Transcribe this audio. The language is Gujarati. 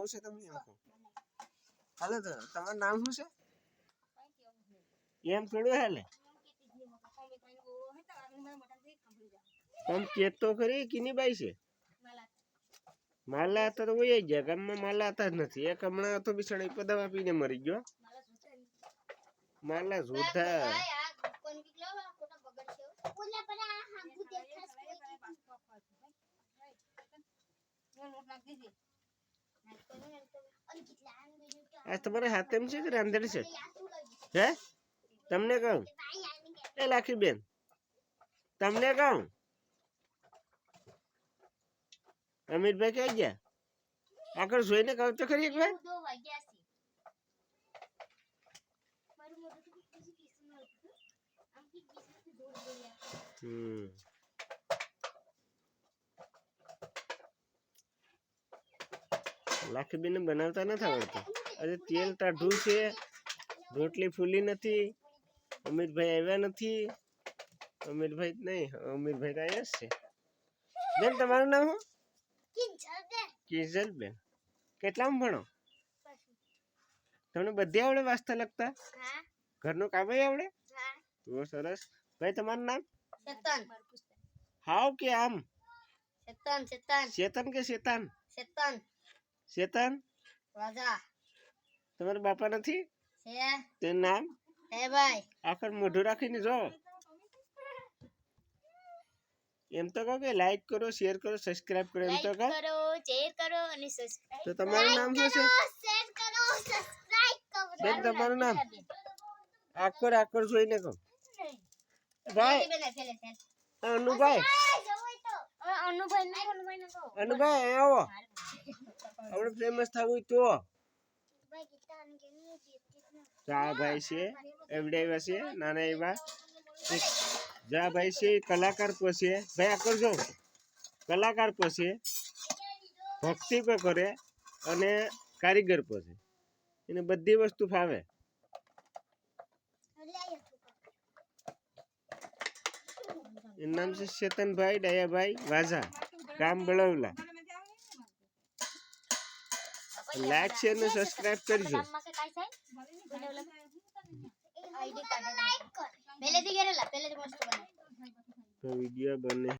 જોવો છે તમે હાલો તો, તમારું નામ શું છે? એમ થોડું હાલે તમે કેતો ખરી કીની બાઈ છે? માલા હતા તો વહી ગયા, ગામમાં માલા હતા નથી. એક હમણાં તો બિસાડી દવા પીને મરી ગયો. માલા જોધા આ તમારા હાથ એમ છે કે રાંધણ છે? હે? તમને કહું. એ લાખી બેન. તમને કહું. અમિતભાઈ ક્યાં ગયા? આગળ જોઈને કહું તો ખરી એકવાર. હમ. લાખી બેન બનાવતા નથી આવડતું. અરે તેલ ટાઢું છે રોટલી ફૂલી નથી અમિતભાઈ આવ્યા નથી. અમિતભાઈ નહીં અમિતભાઈ તો આવ્યા જ છે. બેન તમારું નામ શું? કિંજલ બેન કેટલામાં ભણો? તમને બધી આવડે વાંચતા લખતા ઘરનું કામ આવડે? બહુ સરસ. ભાઈ તમારું નામ? શેતન. હાવ કે આમ? શેતન શેતન. શેતન કે શેતાન? શેતાન. શેતાન? રાજા. તમારા બાપા નથી? છે. તે નામ? હે ભાઈ. આખર મોઢું રાખીને જો. એમ તો કહો કે લાઈક કરો શેર કરો સબસ્ક્રાઇબ કરો એમ તો કહો. કરો શેર કરો અને સબસ્ક્રાઇબ તો તમારું નામ શું છે? શેર કરો સબસ્ક્રાઇબ કરો. બેન તમારું નામ? આકર આકર જોઈને કહો. ભાઈ. અનુભાઈ. અનુભાઈ ને અનુભાઈ આવો. આપણે ફેમસ થવું તો. જા ભાઈ છે, એવડે છે, નાના એવા. જા ભાઈ છે, કલાકાર પોસે ભાઈ, આ કરજો. કલાકાર પોસે ભક્તિ પણ કરે અને કારીગર પોસે એને બધી વસ્તુ ફાવે. એનું નામ છે ચેતનભાઈ ડાયાભાઈ વાઝા, ગામ બળવલા. લાઈક શેર ને સબસ્ક્રાઇબ કરજો પહેલેથી કરેલા પહેલેથી મસ્ત બને તો વિડિયો બને